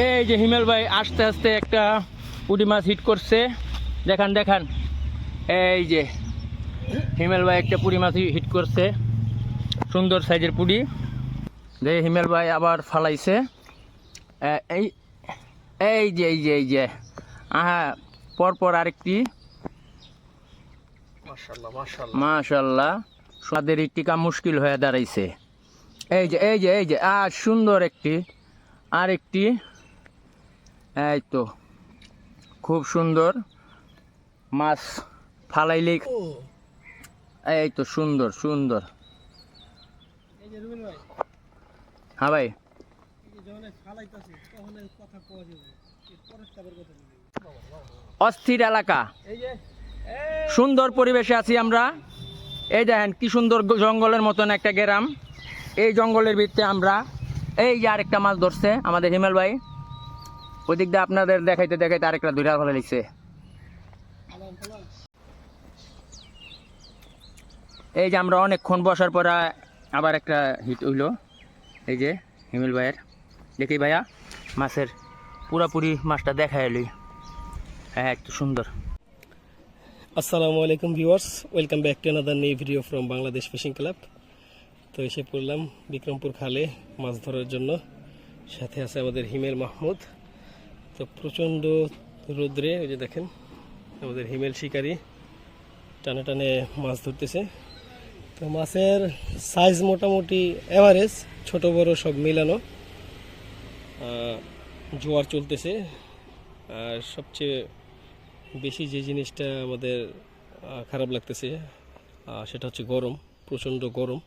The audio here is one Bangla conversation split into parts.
এই যে হিমেল ভাই আস্তে আস্তে একটা পুঁটি মাছ হিট করছে। দেখান দেখান। এই যে হিমেল ভাই একটা পুঁটি মাছ হিট করছে। সুন্দর সাইজের পুঁটি। যে হিমেল ভাই আবার ফালাইছে। এই এই যে এই যে এই যে। আহা পরপর আরেকটি। মাশাল্লাহ স্বাদের টিকা মুশকিল হয়ে দাঁড়াইছে। এই যে এই যে এই যে আর সুন্দর একটি আর একটি এই তো খুব সুন্দর মাছ ফালাইলেই ও। এই তো সুন্দর সুন্দর। হ্যাঁ ভাই। অস্থির এলাকা। সুন্দর পরিবেশে আছি আমরা। এই দেখেন কি সুন্দর জঙ্গলের মতন একটা গ্রাম। এই জঙ্গলের ভিতরে আমরা এই যে আরেকটা মাছ ধরছে আমাদের হিমেল ভাই। ওই দিক দিয়ে আপনাদের দেখাইতে দেখাইতে আরেকটা দুইটা ভালো লাগছে এই যে আমরা অনেকক্ষণ বসার পর আবার একটা হিট হইল। এই যে হিমেল ভাইয়ের। দেখি ভাইয়া, মাছের পুরাপুরি মাছটা দেখা এলই হ্যাঁ একটু সুন্দর। আসসালামু আলাইকুম viewers, welcome back to another new video from Bangladesh fishing club তো এসে পড়লাম বিক্রমপুর খালে মাছ ধরার জন্য। সাথে আছে আমাদের হিমেল মাহমুদ। তো প্রচণ্ড রৌদ্রে, ওই যে দেখেন, আমাদের হিমেল শিকারী টানে টানে মাছ ধরতেছে। তো মাছের সাইজ মোটামুটি অ্যাভারেজ ছোট বড় সব মিলানো। জোয়ার চলতেছে। আর সবচেয়ে বেশি যে জিনিসটা আমাদের খারাপ লাগতেছে সেটা হচ্ছে গরম, প্রচণ্ড গরম।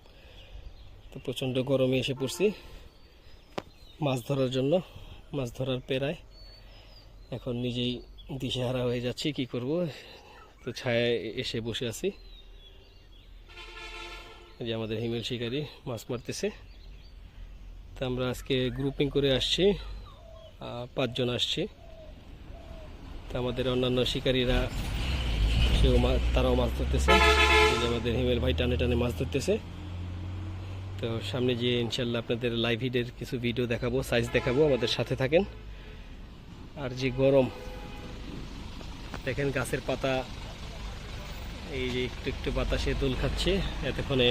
তো প্রচণ্ড গরমে এসে পড়ছি মাছ ধরার জন্য, মাছ ধরার পেরায়। এখন নিজেই দিশেহারা হয়ে যাচ্ছি, কি করব? তো ছায়ায় এসে বসে আছি। যে আমাদের হিমেল শিকারি মাছ মারতেছে। তা আমরা আজকে গ্রুপিং করে আসছি পাঁচজন আসছি। তা আমাদের অন্যান্য শিকারীরা, সেও তারাও মাছ ধরতেছে। আমাদের হিমেল ভাই টানে টানে মাছ ধরতেছে। তো সামনে যে ইনশাল্লাহ আপনাদের লাইভ হিডের কিছু ভিডিও দেখাবো সাইজ দেখাবো, আমাদের সাথে থাকেন। আর যে গরম, দেখেন গাছের পাতা, এই যে একটু একটু বাতাসে দোল খাচ্ছে। এতক্ষণে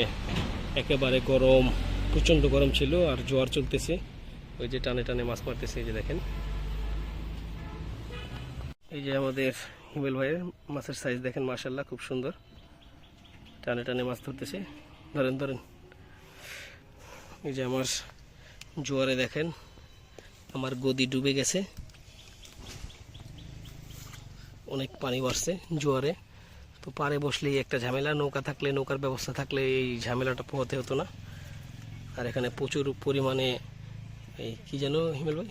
একেবারে গরম, প্রচণ্ড গরম ছিল আর জোয়ার চলতেছে। ওই যে টানে টানে মাছ মারতেছে, এই যে দেখেন। এই যে আমাদের হিমেল ভাইয়ের মাছের সাইজ দেখেন মাশাল্লাহ খুব সুন্দর। টানে টানে মাছ ধরতেছে। ধরেন ধরেন। এই যে আমার জোয়ারে দেখেন, আমার গদি ডুবে গেছে। অনেক পানি বাড়ছে জোয়ারে। তো পাড়ে বসলেই একটা ঝামেলা নৌকা থাকলে নৌকার ব্যবস্থা থাকলে এই ঝামেলাটা পোহাতে হতো না। আর এখানে প্রচুর পরিমাণে এই কী যেন হিমেল ভাই?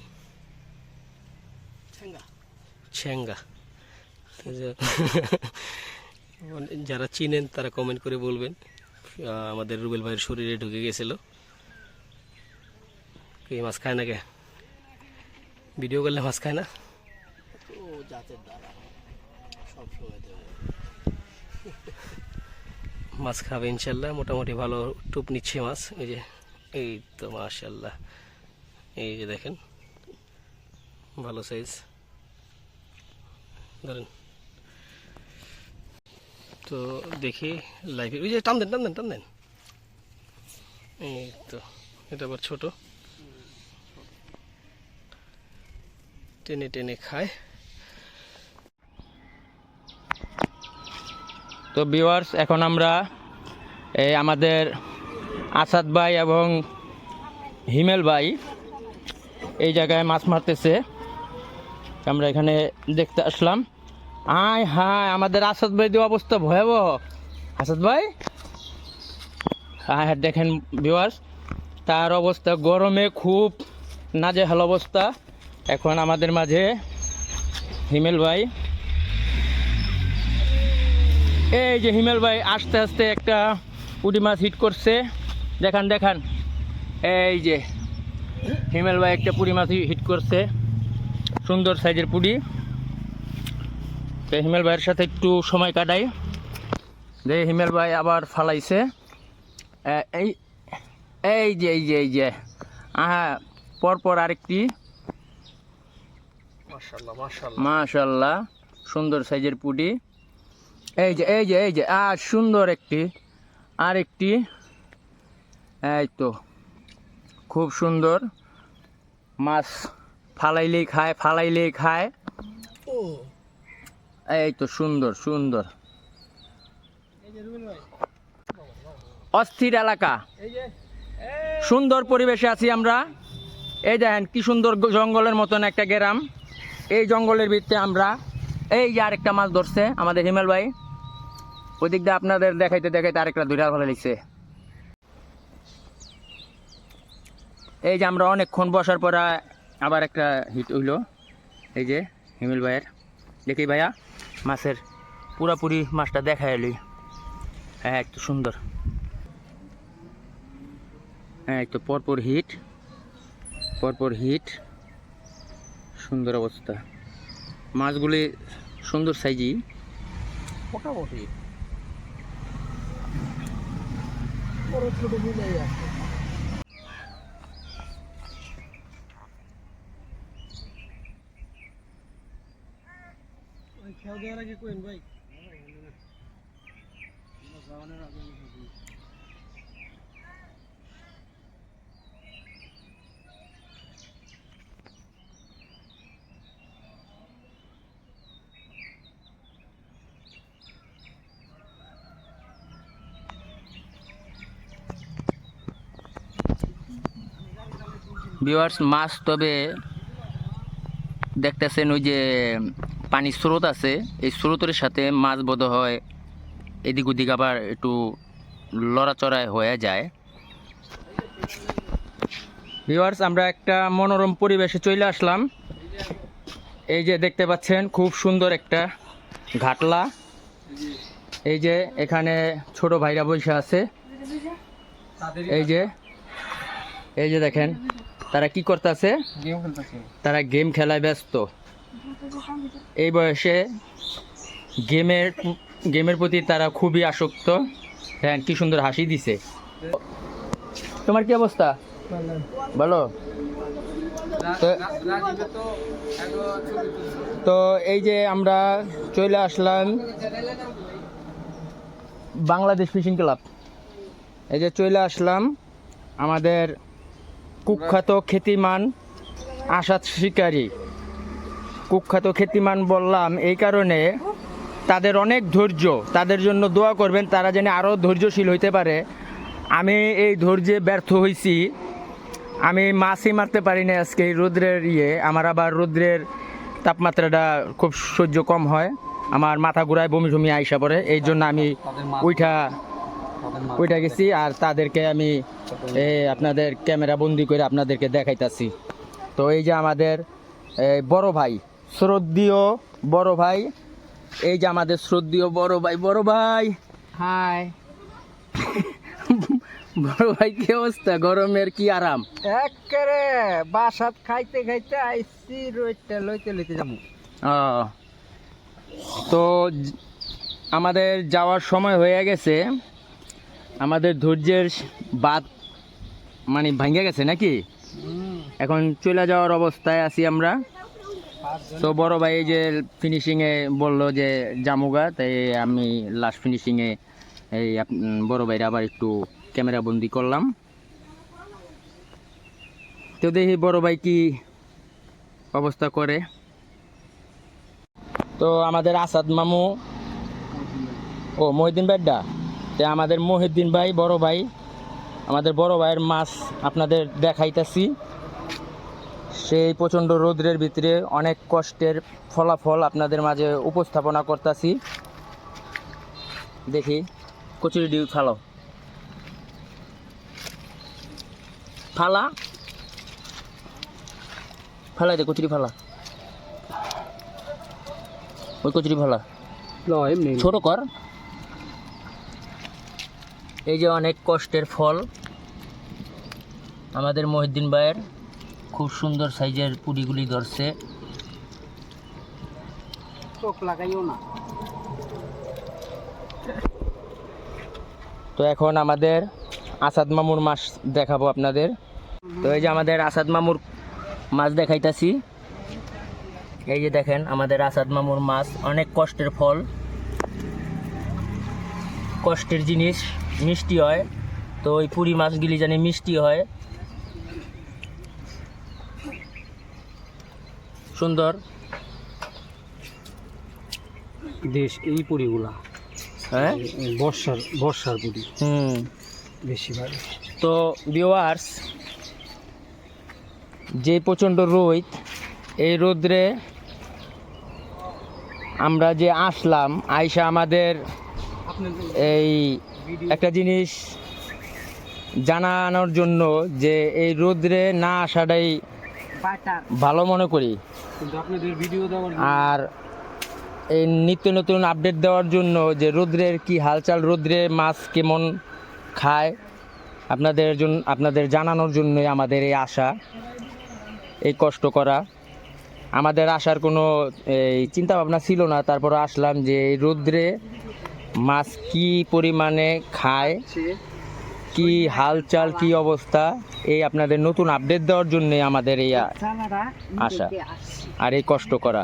ছ্যাঙ্গা যারা চিনেন তারা কমেন্ট করে বলবেন। আমাদের রুবেল ভাইয়ের শরীরে ঢুকে গেছিল। কি মাছ খায় না কে ভিডিও করলে মাছ খায় না? মাছ খাবে ইনশাল্লাহ, মোটামুটি ভালো টুপ নিচ্ছে মাছ, এই যে, এই তো মাশাল্লাহ। এই যে দেখেন, ভালো সাইজ ধরেন। তো দেখি লাইভে ওই যে টান দেন টান দেন টান দেন। এই তো, এটা আবার ছোট। টেনে টেনে খায়। তো ভিউয়ার্স এখন আমরা, এই আমাদের আসাদ ভাই এবং হিমেল ভাই এই জায়গায় মাছ মারতেছে। আমরা এখানে দেখতে আসলাম। আয় হায়, আমাদের আসাদ ভাই দিয়ে অবস্থা ভয়াবহ। আসাদ ভাই? হ্যাঁ দেখেন ভিউয়ার্স তার অবস্থা গরমে খুব নাজেহাল অবস্থা। এখন আমাদের মাঝে হিমেল ভাই। এই যে হিমেল ভাই আস্তে আস্তে একটা পুঁটি মাছ হিট করছে। দেখান দেখান। এই যে হিমেল ভাই একটা পুঁটি মাছ হিট করছে। সুন্দর সাইজের পুঁটি। তো হিমেল ভাইয়ের সাথে একটু সময় কাটাই। যে হিমেল ভাই আবার ফালাইছে। এই এই যে এই যে এই যে। আহা পরপর আরেকটি। মাশাল্লাহ সুন্দর সাইজের পুটি। এই যে এই যে এই যে, আর সুন্দর একটি, আর একটি, এই তো, খুব সুন্দর মাছ ফালাইলেই খায় ফালাইলেই খায়। এই তো সুন্দর সুন্দর। অস্থির এলাকা। সুন্দর পরিবেশে আছি আমরা। এই দেখেন, কি সুন্দর জঙ্গলের মতন একটা গ্রাম। এই জঙ্গলের ভিতরে আমরা, এই যে আরেকটা মাছ ধরছে আমাদের হিমেল ভাই। ওই দিক দিয়ে আপনাদের দেখাইতে দেখাইতে আরেকটা দুইটা ভালো লাগছে এই যে আমরা অনেকক্ষণ বসার পর আবার একটা হিট হইল। এই যে হিমেল ভাইয়ের। দেখি ভাইয়া, মাছের পুরাপুরি মাছটা দেখা এলি। হ্যাঁ একটু সুন্দর। হ্যাঁ একটু পরপর হিট পরপর হিট। সুন্দর অবস্থা। মাছগুলি সুন্দর সাইজই। মোটামুটি। বড় ছোট মিলাই আছে খেয়াল দেওয়ার আগে কোয়েন ভাই। ভিউয়ার্স মাছ তবে দেখতেছেন ওই যে পানির স্রোত আছে। এই স্রোতের সাথে মাছ বোধ হয় এদিক ওদিক আবার একটু লড়াচড়ায় হয়ে যায়। ভিউয়ার্স আমরা একটা মনোরম পরিবেশে চলে আসলাম। এই যে দেখতে পাচ্ছেন, খুব সুন্দর একটা ঘাটলা। এই যে এখানে ছোট ভাইরা বসে আছে। এই যে এই যে দেখেন তারা কি করতেছে? তারা গেম খেলায় ব্যস্ত। এই বয়সে গেমের গেমের প্রতি তারা খুবই আসক্ত। হ্যাঁ কি সুন্দর হাসি দিছে। তোমার কি অবস্থা? বলো তো- তো এই যে আমরা চলে আসলাম বাংলাদেশ ফিশিং ক্লাব। এই যে চলে আসলাম আমাদের কুখ্যাত খ্যাতিমান আসাদ শিকারী। কুখ্যাত খ্যাতিমান বললাম এই কারণে তাদের অনেক ধৈর্য তাদের জন্য দোয়া করবেন তারা যেন আরও ধৈর্যশীল হইতে পারে। আমি এই ধৈর্যে ব্যর্থ হয়েছি আমি মাছই মারতে পারি না আজকে এই রৌদ্রের ইয়ে। আমার আবার রৌদ্রের তাপমাত্রাটা খুব সহ্য কম হয়। আমার মাথা ঘুরায় বমি ঝমি আইসা পড়ে। এই জন্য আমি উইঠা ওইটা গেছি আর তাদেরকে আমি এ, আপনাদের ক্যামেরা বন্দি করে আপনাদেরকে দেখাইতাছি। তো এই যে আমাদের বড় ভাই শ্রদ্ধীয় বড় ভাই এই যে আমাদের শ্রদ্ধীয় বড় ভাই বড় ভাই। হাই। বড় ভাই কি অবস্থা? গরমের কি আরাম? একেবারে বাসাত খাইতে খাইতে আইসি রইতে লইতে লইতে যাব। ও, তো আমাদের যাওয়ার সময় হয়ে গেছে। আমাদের ধৈর্যের বাদ মানে ভাঙ্গে গেছে নাকি? এখন চলে যাওয়ার অবস্থায় আছি আমরা। তো বড় ভাই যে ফিনিশিংয়ে বলল যে জামুগা তাই আমি লাস্ট ফিনিশিংয়ে এই বড় ভাইরা আবার একটু ক্যামেরা বন্দি করলাম। তো দেখি বড় ভাই কি অবস্থা করে। তো আমাদের আসাদ মামু। ও মহিদ্দিন ভাইডা তো আমাদের মহিদ্দিন ভাই বড় ভাই আমাদের বড় ভাইয়ের মাছ আপনাদের দেখাইতাছি। সেই প্রচণ্ড রৌদ্রের ভিতরে অনেক কষ্টের ফলাফল আপনাদের মাঝে উপস্থাপনা করতেছি। দেখি কচুরি ডিউ ফালো ফালা? ফালাই দে কচুরি ফালা। ওই কচুরি ফালা। ছোট কর। এই যে অনেক কষ্টের ফল। আমাদের মহিদ্দিন ভাইয়ের খুব সুন্দর সাইজের পুডিগুলি ধরছে। চোখ লাগাইও না। তো এখন আমাদের আসাদ মামুর মাছ দেখাবো আপনাদের। তো এই যে আমাদের আসাদ মামুর মাছ দেখাইতাছি। এই যে দেখেন আমাদের আসাদ মামুর মাছ অনেক কষ্টের ফল। কষ্টের জিনিস। মিষ্টি হয়। তো ওই পুরি মাছগুলি জানি মিষ্টি হয়। সুন্দর। দেশ এই পুরিগুলা। হ্যাঁ? বর্ষার বর্ষার পুরি। হুম। বেশি ভালো তো ভিওয়ার্স যে প্রচণ্ড রোদ এই রোদ্রে আমরা যে আসলাম আইসা আমাদের এই একটা জিনিস জানানোর জন্য যে এই রোদ্রে না আসাটাই ভালো মনে করি। আর এই নিত্য নতুন আপডেট দেওয়ার জন্য যে রৌদ্রের কি হালচাল রৌদ্রে মাছ কেমন খায় আপনাদের জন্য আপনাদের জানানোর জন্যই আমাদের এই আশা এই কষ্ট করা। আমাদের আসার কোনো এই চিন্তাভাবনা ছিল না তারপর আসলাম যে এই রৌদ্রে মাছ কি পরিমাণে খায়? কি হালচাল, কি অবস্থা? এই আপনাদের নতুন আপডেট দেওয়ার জন্যে আমাদের এই আশা। আর এই কষ্ট করা।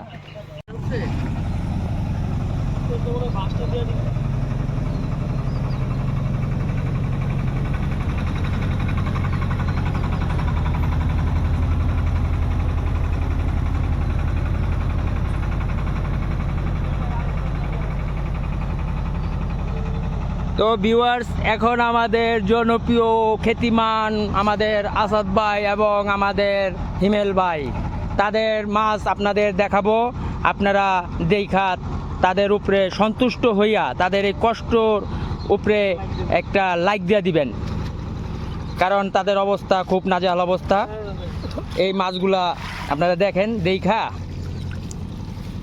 তো ভিউয়ার্স এখন আমাদের জনপ্রিয় খ্যাতিমান আমাদের আসাদ ভাই এবং আমাদের হিমেল ভাই। তাদের মাছ আপনাদের দেখাবো। আপনারা দেখা, তাদের উপরে সন্তুষ্ট হইয়া, তাদের এই কষ্টর উপরে একটা লাইক দিয়ে দিবেন। কারণ তাদের অবস্থা খুব নাজেহাল অবস্থা। এই মাছগুলা আপনারা দেখেন, দেখা।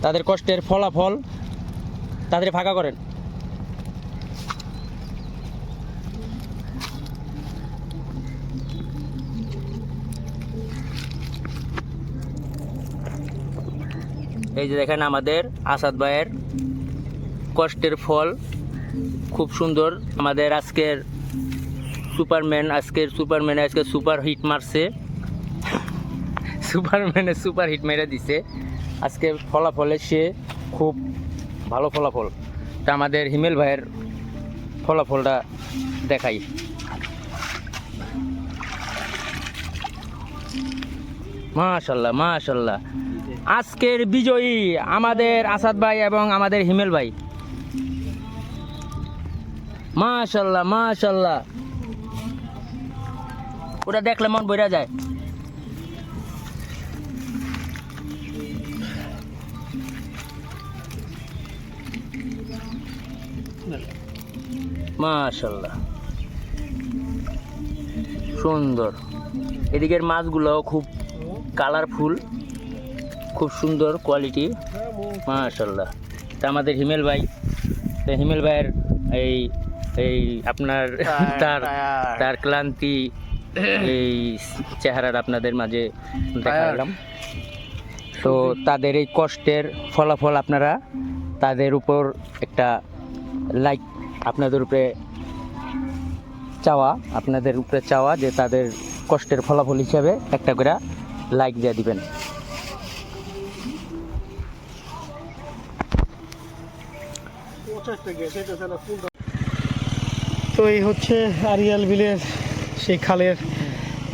তাদের কষ্টের ফলাফল তাদের ফাঁকা করেন। এই যে দেখেন আমাদের আসাদ ভাইয়ের কষ্টের ফল। খুব সুন্দর আমাদের আজকের সুপারম্যান আজকের সুপারম্যান আজকে সুপার হিট মারছে। সুপারম্যানে সুপার হিট মেরে দিছে। আজকে ফলাফলে সে খুব ভালো ফলাফল। তা আমাদের হিমেল ভাইয়ের ফলাফলটা দেখাই। মাশাল্লাহ মাশাল্লাহ। আজকের বিজয়ী আমাদের আসাদ ভাই এবং আমাদের হিমেল ভাই। মাশাল্লাহ মাশাল্লাহ। ওটা দেখলে মন বইরা যায়। মাশাল্লাহ। সুন্দর। এদিকের মাছগুলো খুব কালারফুল খুব সুন্দর কোয়ালিটি মাশাল্লাহ তা আমাদের হিমেল ভাই তো হিমেল ভাইয়ের এই এই আপনার তার তার ক্লান্তি এই চেহারার আপনাদের মাঝে দেখালাম। তো তাদের এই কষ্টের ফলাফল আপনারা তাদের উপর একটা লাইক আপনাদের উপরে চাওয়া আপনাদের উপরে চাওয়া যে তাদের কষ্টের ফলাফল হিসাবে একটা করে লাইক দিয়ে দিবেন। তো এই হচ্ছে আরিয়াল বিলের সেই খালের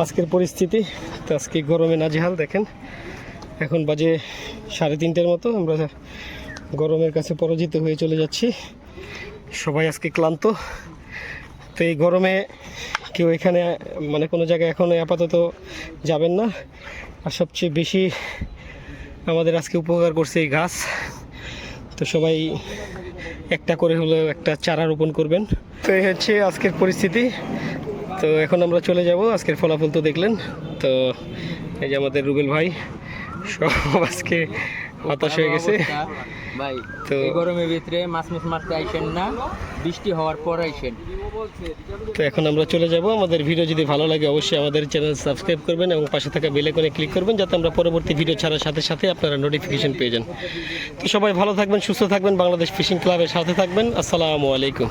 আজকের পরিস্থিতি। তো আজকে গরমে নাজেহাল, দেখেন। এখন বাজে সাড়ে তিনটের মতো, আমরা গরমের কাছে পরাজিত হয়ে চলে যাচ্ছি। সবাই আজকে ক্লান্ত। তো এই গরমে কেউ এখানে মানে কোনো জায়গায় এখন আপাতত যাবেন না। আর সবচেয়ে বেশি আমাদের আজকে উপকার করছে এই গাছ। তো সবাই একটা করে হলেও একটা চারা রোপণ করবেন। তো এই হচ্ছে আজকের পরিস্থিতি। তো এখন আমরা চলে যাব আজকের ফলাফল তো দেখলেন। তো এই যে আমাদের রুবেল ভাই সব আজকে হতাশ হয়ে গেছে। ভাই তো- গরমের ভিতরে মাছ মাছ মারতে আইসেন না। বৃষ্টি হওয়ার পর আইসেন তো এখন আমরা চলে যাব। আমাদের ভিডিও যদি ভালো লাগে, অবশ্যই আমাদের চ্যানেল সাবস্ক্রাইব করবেন এবং পাশে থাকা বেল আইকনে ক্লিক করবেন, যাতে আমরা পরবর্তী ভিডিও ছাড়ার সাথে সাথে আপনারা নোটিফিকেশন পেয়ে যান। তো সবাই ভালো থাকবেন, সুস্থ থাকবেন। বাংলাদেশ ফিশিং ক্লাবের সাথে থাকবেন। আসসালামু আলাইকুম।